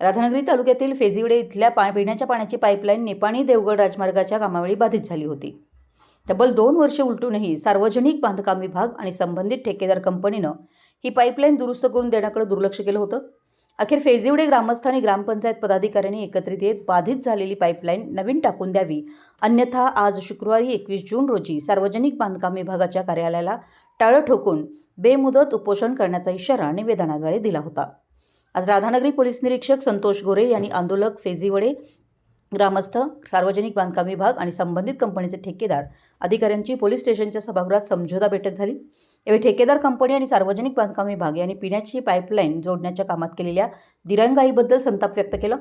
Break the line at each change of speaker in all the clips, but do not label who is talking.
राधानगरी तालुक्यातील फेजिवडे इथल्या पा पिण्याच्या पाण्याची पाईपलाईन निपाणी देवगड राजमार्गाच्या कामावेळी बाधित झाली होती. तब्बल दोन वर्षे उलटूनही सार्वजनिक बांधकाम विभाग आणि संबंधित ठेकेदार कंपनीनं ही पाईपलाईन दुरुस्त करून देण्याकडे दुर्लक्ष केलं होतं. अखेर फेजिवडे ग्रामस्थांनी ग्रामपंचायत पदाधिकाऱ्यांनी एकत्रित येत बाधित झालेली पाईपलाईन नवीन टाकून द्यावी. अन्यथा आज शुक्रवारी एकवीस जून रोजी सार्वजनिक बांधकाम विभागाच्या कार्यालयाला टाळं ठोकून बेमुदत उपोषण करण्याचा इशारा निवेदनाद्वारे दिला होता. आज राधानगरी पोलीस निरीक्षक संतोष गोरे यांनी आंदोलक फेजीवडे ग्रामस्थ सार्वजनिक बांधकाम विभाग आणि संबंधित कंपनीचे ठेकेदार अधिकाऱ्यांची पोलीस स्टेशनच्या सभागृहात समझोता बैठक झाली. यावेळी ठेकेदार कंपनी आणि सार्वजनिक बांधकाम विभाग यांनी पिण्याची पाईपलाईन जोडण्याच्या कामात केलेल्या दिरंगाईबद्दल संताप व्यक्त केला.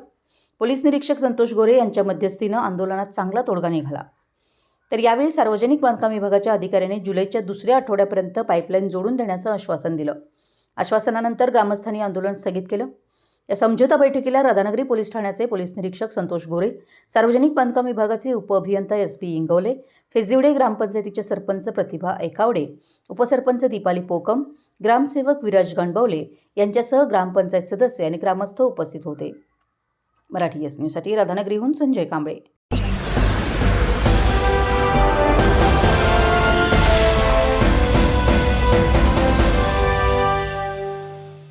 पोलीस निरीक्षक संतोष गोरे यांच्या मध्यस्थीनं आंदोलनात चांगला तोडगा निघाला. तर यावेळी सार्वजनिक बांधकाम विभागाच्या अधिकाऱ्याने जुलैच्या दुसऱ्या आठवड्यापर्यंत पाईपलाईन जोडून देण्याचं आश्वासन दिलं. आश्वासनानंतर ग्रामस्थांनी आंदोलन स्थगित केलं. या समझोता बैठकीला राधानगरी पोलीस ठाण्याचे पोलीस निरीक्षक संतोष गोरे सार्वजनिक बांधकाम विभागाचे उपअभियंता एस बी इंगवले फेजिवडे ग्रामपंचायतीचे सरपंच प्रतिभा एकावडे उपसरपंच दीपाली पोकम ग्रामसेवक विराज गणबवले यांच्यासह ग्रामपंचायत सदस्य आणि ग्रामस्थ उपस्थित होते. मराठी एस न्यूजसाठी राधानगरीहून संजय कांबळे.